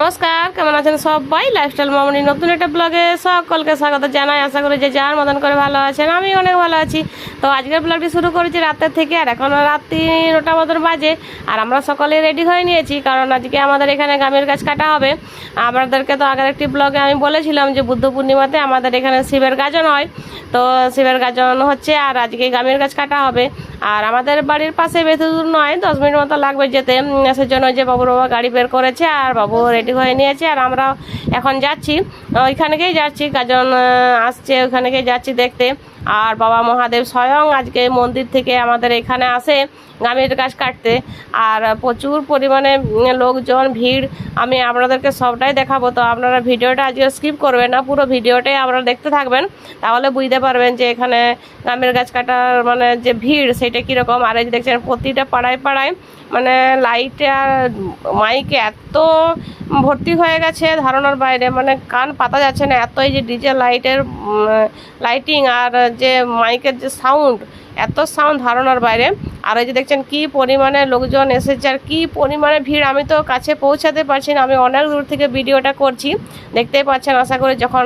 নমস্কার, কেমন আছেন সবাই? লাইফস্টাইল মামনি, নতুন একটা ব্লগে সকলকে স্বাগত জানাই। আশা করি যে যার মতন করে ভালো আছেন, আমি অনেক ভালো আছি। তো আজকের ব্লগটি শুরু করেছি রাতের থেকে, আর এখন রাত্রি নটা মতন বাজে, আর আমরা সকলে রেডি হয়ে নিয়েছি, কারণ আজকে আমাদের এখানে গামের গাছ কাটা হবে। আমাদেরকে তো আগের একটি ব্লগে আমি বলেছিলাম যে বুদ্ধ পূর্ণিমাতে আমাদের এখানে শিবের গাজন হয়। তো শিবের গাজন হচ্ছে, আর আজকে গামের গাছ কাটা হবে। আর আমাদের বাড়ির পাশে বেশি দূর নয় দশ মিনিট মতো লাগবে যেতে। সেজন্য যে বাবুর বাবা গাড়ি বের করেছে আর বাবু রেডি হয়ে নিয়েছে আর আমরা এখন যাচ্ছি। ওইখানেকেই যাচ্ছি আহ, আসছে ওইখানেকেই যাচ্ছি দেখতে। আর বাবা মহাদেব স্বয়ং আজকে মন্দির থেকে আমাদের এখানে আসে গামের গাছ কাটতে। আর প্রচুর পরিমাণে লোকজন ভিড়। আমি আপনাদেরকে সবটাই দেখাবো। তো আপনারা ভিডিওটা আজকে স্কিপ করবেন না পুরো ভিডিওটাই আপনারা দেখতে থাকবেন। তাহলে বুঝতে পারবেন যে এখানে গামের গাছ কাটার মানে যে ভিড় সেটা কীরকম? আর এই যে দেখছেন, প্রতিটা পাড়ায় পাড়ায় মানে লাইটে আর মাইকে এত ভর্তি হয়ে গেছে ধারণার বাইরে। মানে কান পাতা যাচ্ছে না, এত এই যে ডিজে লাইটের লাইটিং আর যে মাইকের যে সাউন্ড এত সাউন্ড ধারণার বাইরে। আর এই যে দেখছেন, কি পরিমাণে লোকজন এসেছে আর কী পরিমাণে ভিড়, আমি তো কাছে পৌঁছাতে পারছি না। আমি অনেক দূর থেকে ভিডিওটা করছি, দেখতেই পাচ্ছেন, আশা করি যখন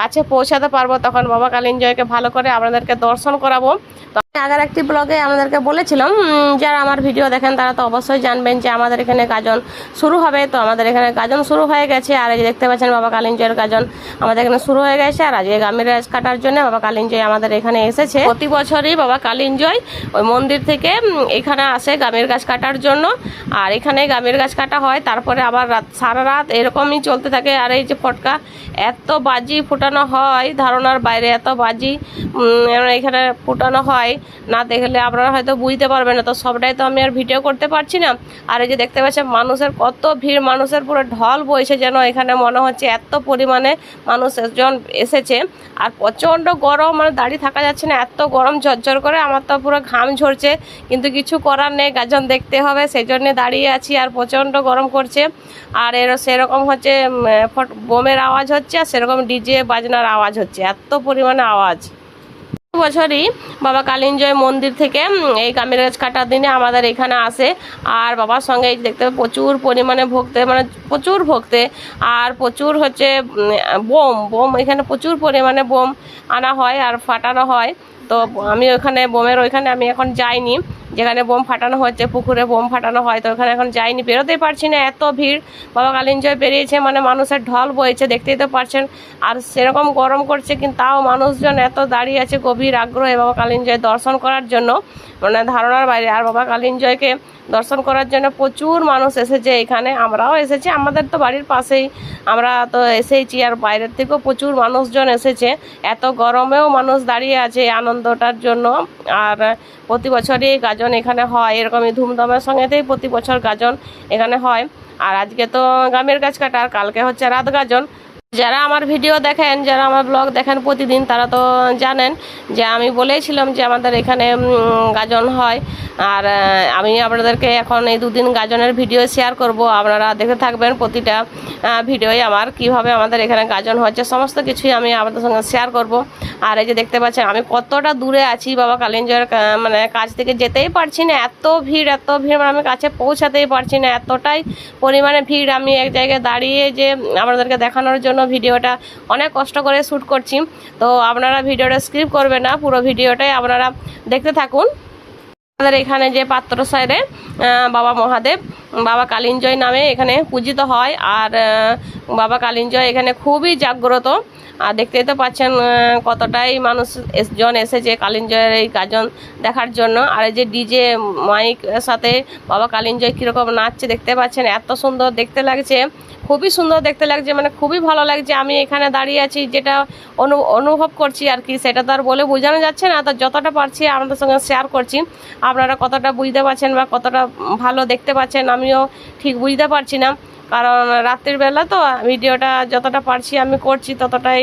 কাছে পৌঁছাতে পারব তখন বাবা কালিঞ্জয়কে ভালো করে আপনাদেরকে দর্শন করাবো। আগের একটি ব্লগে আমাদেরকে বলেছিলাম যারা আমার ভিডিও দেখেন তারা তো অবশ্যই জানবেন যে আমাদের এখানে গাজন শুরু হবে। তো আমাদের এখানে গাজন শুরু হয়ে গেছে, আর এই দেখতে পাচ্ছেন বাবা কালিঞ্জয়ের গাজন আমাদের এখানে শুরু হয়ে গেছে, আর আজকে গামের গাছ কাটার জন্য বাবা কালিঞ্জয় আমাদের এখানে এসেছে। প্রতি বছরই বাবা কালিঞ্জয় ওই মন্দির থেকে এখানে আসে গামের গাছ কাটার জন্য, আর এখানে গামের গাছ কাটা হয়, তারপরে আবার রাত, সারা রাত এরকমই চলতে থাকে। আর এই যে ফটকা এত বাজি ফুটানো হয়, ধারণার বাইরে এত বাজি এখানে ফুটানো হয়। না দেখলে আপনারা হয়তো বুঝতে পারবেন না। তো সবটাই তো আমি আর ভিডিও করতে পারছি না। আর এই যে দেখতে পাচ্ছেন, মানুষের কত ভিড়, মানুষের পুরো ঢল বইছে যেন এখানে মনে হচ্ছে এত পরিমাণে মানুষ জন এসেছে। আর প্রচণ্ড গরম মানে দাঁড়িয়ে থাকা যাচ্ছে না, এত গরম ঝরঝর করে, আমার তো পুরো ঘাম ঝরছে। কিন্তু কিছু করার নেই, গাজন দেখতে হবে সেই জন্যে দাঁড়িয়ে আছি আর প্রচণ্ড গরম করছে। আর এর সেরকম হচ্ছে বোমের আওয়াজ হচ্ছে, আর সেরকম ডিজে বাজনার আওয়াজ হচ্ছে, এত পরিমাণে আওয়াজ। বছরই বাবা কালিঞ্জয় মন্দির থেকে এই কামের গাছ কাটার দিনে আমাদের এখানে আসে। আর বাবার সঙ্গে দেখতে প্রচুর পরিমাণে ভক্তে মানে প্রচুর ভক্তে। আর প্রচুর হচ্ছে বোম বোম, এখানে প্রচুর পরিমাণে বোম আনা হয় আর ফাটানো হয়। তো আমি ওখানে, বোমের ওইখানে আমি এখন যাইনি। যেখানে বোম ফাটানো হচ্ছে, পুকুরে বোম ফাটানো হয়, তো ওখানে এখন যাইনি, বেরোতেই পারছি না, এত ভিড়। বাবা কালিঞ্জয় বেরিয়েছে মানে মানুষের ঢল বইছে, দেখতেই তো পারছেন। আর সেরকম গরম করছে কিন্তু তাও মানুষজন এত দাঁড়িয়ে আছে, গভীর আগ্রহে বাবা কালিঞ্জয় দর্শন করার জন্য মানে ধারণার বাইরে। আর বাবা কালিঞ্জয়কে দর্শন করার জন্য প্রচুর মানুষ এসেছে এখানে, আমরাও এসেছি, আমাদের তো বাড়ির পাশেই। আমরা তো এসেইছি, আর বাইরের থেকেও প্রচুর মানুষজন এসেছে। এত গরমেও মানুষ দাঁড়িয়ে আছে আনন্দটার জন্য। আর প্রতি বছরই গাজন এখানে হয়, এরকমই ধুমধামের সঙ্গেতেই প্রতি বছর গাজন এখানে হয়। আর আজকে তো গ্রামের গাছ কাটা, আর কালকে হচ্ছে রাত গাজন। যারা আমার ভিডিও দেখেন, যারা আমার ব্লগ দেখেন প্রতিদিন, তারা তো জানেন যে আমি বলেছিলাম যে আমাদের এখানে গাজন হয়। আর আমি আপনাদেরকে এখন এই দুদিন গাজনের ভিডিও শেয়ার করব। আপনারা দেখতে থাকবেন প্রতিটা ভিডিওই আমার, কীভাবে আমাদের এখানে গাজন হচ্ছে। সমস্ত কিছুই আমি আপনাদের সঙ্গে শেয়ার করব। আর এই যে দেখতে পাচ্ছেন, আমি কতটা দূরে আছি বাবা কালিঞ্জয়ের মানে কাছ থেকে যেতেই পারছি না। এত ভিড় এত ভিড় মানে আমি কাছে পৌঁছাতেই পারছি না। এতটাই পরিমাণে ভিড়, আমি এক জায়গায় দাঁড়িয়ে যে আপনাদেরকে দেখানোর জন্য ভিডিওটা। অনেক কষ্ট করে শ্যুট করছি। তো আপনারা ভিডিওটা স্ক্রিপ করবে না, পুরো ভিডিওটাই আপনারা দেখতে থাকুন। আমাদের এখানে যে পাত্র সাইডে বাবা মহাদেব বাবা কালিঞ্জয় নামে এখানে পূজিত হয় আর বাবা কালিঞ্জয় এখানে খুবই জাগ্রত। আর দেখতেই তো পাচ্ছেন কতটাই মানুষ জন এসেছে কালিঞ্জয়ের এই গাজন দেখার জন্য। আর এই যে ডিজে মাইক সাথে বাবা কালিঞ্জয় কীরকম নাচছে দেখতে পাচ্ছেন, এত সুন্দর দেখতে লাগছে, খুবই সুন্দর দেখতে লাগছে মানে খুবই ভালো লাগছে। আমি এখানে দাঁড়িয়ে আছি, যেটা অনু, অনুভব করছি আর কি, সেটা তো আর বলে বোঝানো যাচ্ছে না, তো যতটা পারছি আপনাদের সঙ্গে শেয়ার করছি। আপনারা কতটা বুঝতে পারছেন বা কতটা ভালো দেখতে পাচ্ছেন আমিও ঠিক বুঝতে পারছি না। কারণ রাত্রির বেলা তো ভিডিওটা যতটা পারছি আমি করছি, ততটাই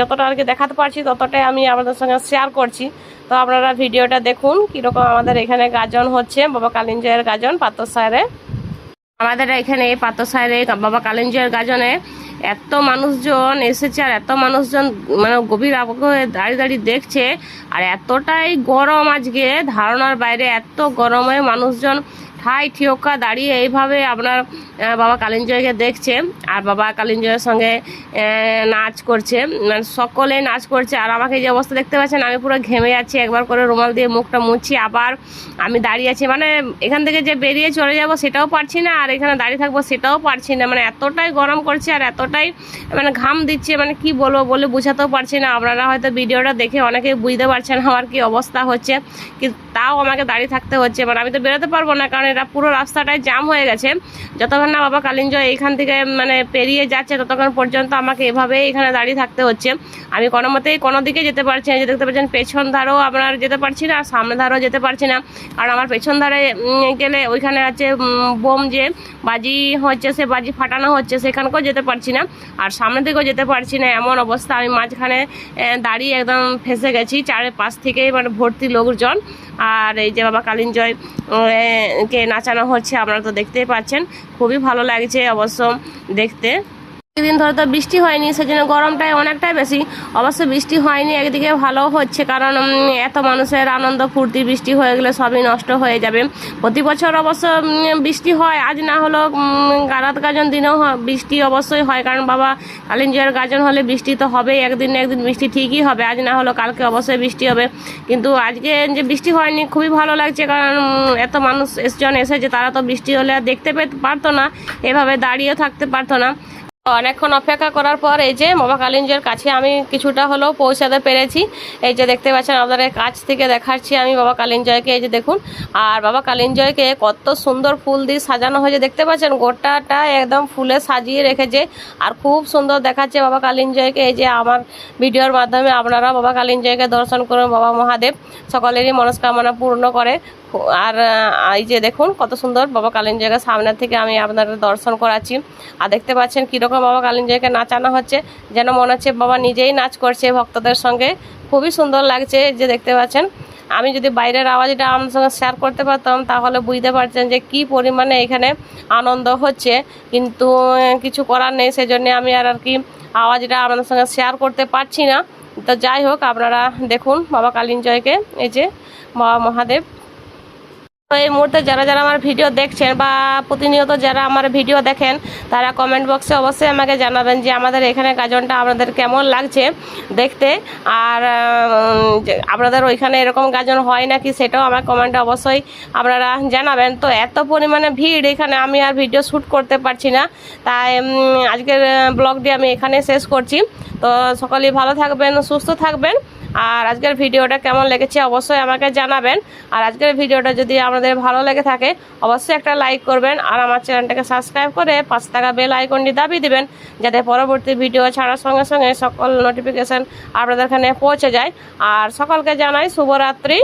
যতটা আর কি দেখাতে পারছি, ততটাই আমি আপনাদের সঙ্গে শেয়ার করছি। তো আপনারা ভিডিওটা দেখুন, কীরকম আমাদের এখানে গাজন হচ্ছে, বাবা কালিঞ্জয়ের গাজন পাত্র সাহেরে। আমাদের এখানে পাত্র সাহেরে বাবা কালিঞ্জয়ের গাজনে এত মানুষজন এসেছে আর এত মানুষজন মানে গভীর আবহাওয়ায় দাঁড়িয়ে দাঁড়িয়ে দেখছে, আর এতটাই গরম আজকে, ধারণার বাইরে এত গরমে মানুষজন ঠাই ঠিয়কা দাঁড়িয়ে এইভাবে আপনার বাবা কালিঞ্জয়কে দেখছে আর বাবা কালিঞ্জয়ের সঙ্গে নাচ করছে। মানে সকলে নাচ করছে আর আমাকে যে অবস্থা দেখতে পাচ্ছেন, আমি পুরো ঘেমে যাচ্ছি একবার করে রুমাল দিয়ে মুখটা মুছছি আবার আমি দাঁড়িয়ে আছি। মানে এখান থেকে যে বেরিয়ে চলে যাব সেটাও পারছি না আর এখানে দাঁড়িয়ে থাকব সেটাও পারছি না। মানে এতটাই গরম করছে আর এতটাই মানে ঘাম দিচ্ছে মানে কি বলব বলে বোঝাতেও পারছি না। আপনারা হয়তো ভিডিওটা দেখে অনেকে বুঝতে পারছেন আমার কি অবস্থা হচ্ছে কিন্তু তাও আমাকে দাঁড়িয়ে থাকতে হচ্ছে। মানে আমি তো বেরোতে পারব না, কারণ এটা পুরো রাস্তাটায় জাম হয়ে গেছে। যতক্ষণ না বাবা কালিঞ্জয় এইখান থেকে মানে পেরিয়ে যাচ্ছে, ততক্ষণ পর্যন্ত আমাকে এভাবেই এখানে দাঁড়িয়ে থাকতে হচ্ছে। আমি কোনো মতেই কোনো দিকে যেতে পারছি না। যে দেখতে পাচ্ছেন, পেছন ধারেও আপনার যেতে পারছি না আর সামনে ধারেও যেতে পারছি না। কারণ আমার পেছন ধারে গেলে ওইখানে আছে বোম যে বাজি হচ্ছে, সে বাজি ফাটানো হচ্ছে, সেখানকেও যেতে পারছি না। আর সামনে দিকেও যেতে পারছি না। এমন অবস্থা। আমি মাঝখানে দাঁড়িয়ে একদম ফেসে গেছি। চারে পাশ থেকেই মানে ভর্তি লোকজন। আর এই যে বাবা কালিঞ্জয় কে নাচানো হচ্ছে আপনারা তো দেখতেই পাচ্ছেন। খুবই ভালো লাগছে অবশ্য দেখতে। দিন ধরে তো বৃষ্টি হয়নি, সেজন্য গরমটাই অনেকটাই বেশি। অবশ্য বৃষ্টি হয়নি, একদিকে ভালো হচ্ছে, কারণ এত মানুষের আনন্দ, ফুর্তি, বৃষ্টি হয়ে গেলে সবই নষ্ট হয়ে যাবে। প্রতি বছর অবশ্য বৃষ্টি হয়, আজ না হলো গারাত গাজন দিনেও বৃষ্টি অবশ্যই হয়, কারণ বাবা কালিঞ্জয়ের গাজন হলে বৃষ্টি তো হবেই, একদিন না একদিন বৃষ্টি ঠিকই হবে, আজ না হলো কালকে অবশ্যই বৃষ্টি হবে। কিন্তু আজকে যে বৃষ্টি হয়নি, খুবই ভালো লাগছে, কারণ এত মানুষ এসজন এসেছে, তারা তো বৃষ্টি হলে আর দেখতে পেতে পারতো না, এভাবে দাঁড়িয়ে থাকতে পারতো না। অনেকক্ষণ অপেক্ষা করার পর এই যে বাবা কালিঞ্জের কাছে আমি কিছুটা হলেও পৌঁছাতে পেরেছি। এই যে দেখতে পাচ্ছেন, আপনাদের কাছ থেকে দেখাচ্ছি আমি বাবা কালিঞ্জয়কে, এই যে দেখুন। আর বাবা কালিঞ্জয়কে কত সুন্দর ফুল দিয়ে সাজানো হয়েছে। দেখতে পাচ্ছেন, গোটাটা একদম ফুলে সাজিয়ে রেখেছে। আর খুব সুন্দর দেখাচ্ছে বাবা কালিঞ্জয়কে। এই যে আমার ভিডিওর মাধ্যমে আপনারা বাবা কালিঞ্জয়কে দর্শন করুন, বাবা মহাদেব। সকলেরই মনস্কামনা পূর্ণ করে। আর এই যে দেখুন, কত সুন্দর বাবা কালিঞ্জয়কে সামনে থেকে আমি আপনাদের দর্শন করাচ্ছি। আর দেখতে পাচ্ছেন, কীরকম বাবা কালিঞ্জয়কে নাচানো হচ্ছে, যেন মনে হচ্ছে বাবা নিজেই নাচ করছে ভক্তদের সঙ্গে। খুবই সুন্দর লাগছে যে দেখতে পাচ্ছেন। আমি যদি বাইরের আওয়াজটা আপনার সঙ্গে শেয়ার করতে পারতাম, তাহলে বুঝতে পারছেন যে কি পরিমাণে এখানে আনন্দ হচ্ছে। কিন্তু কিছু করার নেই, সেজন্য আমি আর আর কি আওয়াজটা আপনাদের সঙ্গে শেয়ার করতে পারছি না। তো যাই হোক, আপনারা দেখুন বাবা কালিঞ্জয়কে, এই যে বাবা মহাদেব। তো এই মুহূর্তে যারা যারা আমার ভিডিও দেখছেন বা প্রতিনিয়ত যারা আমার ভিডিও দেখেন, তারা কমেন্ট বক্সে অবশ্যই আমাকে জানাবেন যে আমাদের এখানে গাজনটা আপনাদের কেমন লাগছে দেখতে। আর আপনাদের ওইখানে এরকম গাজন হয় নাকি সেটাও আমার কমেন্টে অবশ্যই আপনারা জানাবেন। তো এত পরিমাণে ভিড় এখানে, আমি আর ভিডিও শ্যুট করতে পারছি না। তাই আজকের ব্লগটি আমি এখানে শেষ করছি। তো সকলেই ভালো থাকবেন, সুস্থ থাকবেন। আর আজকের ভিডিওটা কেমন লেগেছে অবশ্যই আমাকে জানাবেন। আর আজকের ভিডিওটা যদি আপনাদের ভালো লেগে থাকে, অবশ্যই একটা লাইক করবেন আর আমার চ্যানেলটাকে সাবস্ক্রাইব করে পাঁচ টাকা বেল আইকনটি দাবি দিবেন যাতে পরবর্তী ভিডিও ছাড়ার সঙ্গে সঙ্গে সকল নোটিফিকেশান আপনাদের এখানে পৌঁছে যায়। আর সকলকে জানাই শুভরাত্রি।